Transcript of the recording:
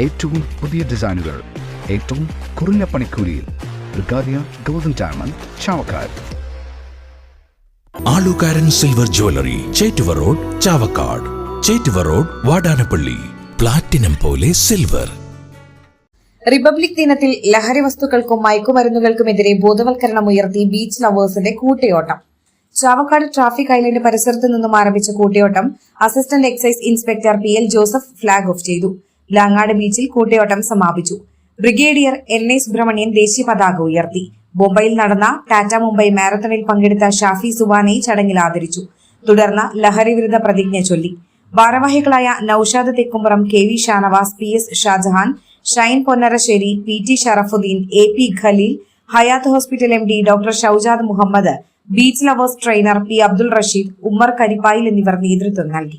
ഏറ്റവും പുതിയ ഡിസൈനുകൾ ഏറ്റവും കുറഞ്ഞ പണിക്കൂലിയിൽ. ബ്രിഗാദിയ golden diamond Chavakkad. Alukkaran silver jewellery Chettuva road Chavakkad. Chettuva road Vadanappally. Platinum പോലെ സിൽവർ. റിപ്പബ്ലിക് ദിനത്തിൽ ലഹരി വസ്തുക്കൾക്കും മയക്കുമരുന്നുകൾക്കുമെതിരെ ബോധവൽക്കരണം ഉയർത്തി ബീച്ച് ലവേഴ്സിന്റെ കൂട്ടയോട്ടം. ചാവക്കാട് ട്രാഫിക് ഐലൻഡ് പരിസരത്ത് നിന്നും ആരംഭിച്ച കൂട്ടയോട്ടം assistant excise inspector P L Joseph flag off ചെയ്തു. ലാങ്ങാട് ബീച്ചിൽ കൂട്ടയോട്ടം സമാപിച്ചു. ബ്രിഗേഡിയർ എൻ എ സുബ്രഹ്മണ്യൻ ദേശീയ പതാക ഉയർത്തി. മുംബൈയിൽ നടന്ന ടാറ്റ മുംബൈ മാരത്തണിൽ പങ്കെടുത്ത ഷാഫി സുബാനെ ചടങ്ങിൽ ആദരിച്ചു. തുടർന്ന് ലഹരി വിരുദ്ധ പ്രതിജ്ഞ ചൊല്ലി. ഭാരവാഹികളായ Noushad Thekkumpuram K V Shanavas P S Shajahan Shine Ponnarassery P T Sharafuddin A P Khaleel Hayath hospital M D doctor Shoujad Muhammad beach lovers trainer P Abdul Rasheed Ummer Karippayil എന്നിവർ നേതൃത്വം നൽകി.